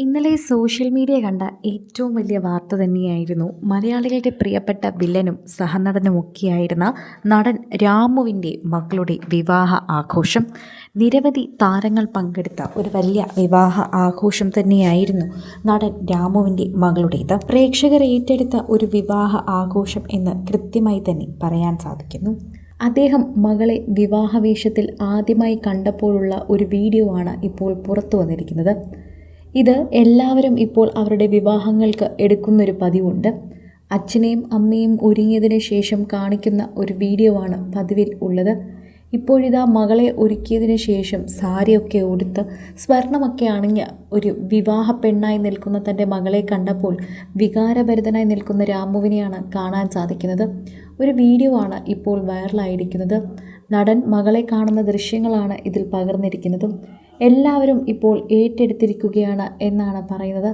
ഇന്നലെ social media കണ്ട ഏറ്റവും വലിയ വാർത്ത തന്നെയായിരുന്നു മലയാളികളുടെ പ്രിയപ്പെട്ട വില്ലനും സഹനടനും സഹനടനുമൊക്കെയായിരുന്ന നടൻ രാമുവിന്റെ മക്കളുടെ വിവാഹ ആഘോഷം. നിരവധി താരങ്ങൾ പങ്കെടുത്ത ഒരു വലിയ വിവാഹ ആഘോഷം തന്നെയായിരുന്നു നടൻ രാമുവിന്റെ മകളുടേത്. പ്രേക്ഷകർ ഏറ്റെടുത്ത ഒരു വിവാഹ ആഘോഷം എന്ന് കൃത്യമായി തന്നെ പറയാൻ സാധിക്കുന്നു. അദ്ദേഹം മകളെ വിവാഹവേഷത്തിൽ ആദ്യമായി കണ്ടപ്പോഴുള്ള ഒരു വീഡിയോ ആണ് ഇപ്പോൾ പുറത്തു വന്നിരിക്കുന്നത്. ഇത് എല്ലാവരും ഇപ്പോൾ അവരുടെ വിവാഹങ്ങൾക്ക് എടുക്കുന്നൊരു പതിവുണ്ട്. അച്ഛനെയും അമ്മയും ഒരുങ്ങിയതിന് ശേഷം കാണിക്കുന്ന ഒരു വീഡിയോ ആണ് പതിവിൽ ഉള്ളത്. ഇപ്പോഴിതാ മകളെ ഒരുക്കിയതിന് ശേഷം സാരിയൊക്കെ ഉടുത്ത് സ്വർണമൊക്കെ അണിഞ്ഞ് ഒരു വിവാഹ പെണ്ണായി നിൽക്കുന്ന തന്റെ മകളെ കണ്ടപ്പോൾ വികാരഭരിതനായി നിൽക്കുന്ന രാമുവിനെയാണ് കാണാൻ സാധിക്കുന്നത്. ഒരു വീഡിയോ ആണ് ഇപ്പോൾ വൈറലായിരിക്കുന്നത്. നടൻ മകളെ കാണുന്ന ദൃശ്യങ്ങളാണ് ഇതിൽ പകർന്നിരിക്കുന്നതും. എല്ലാവരും ഇപ്പോൾ ഏറ്റെടുത്തിരിക്കുകയാണ് എന്നാണ് പറയുന്നത്.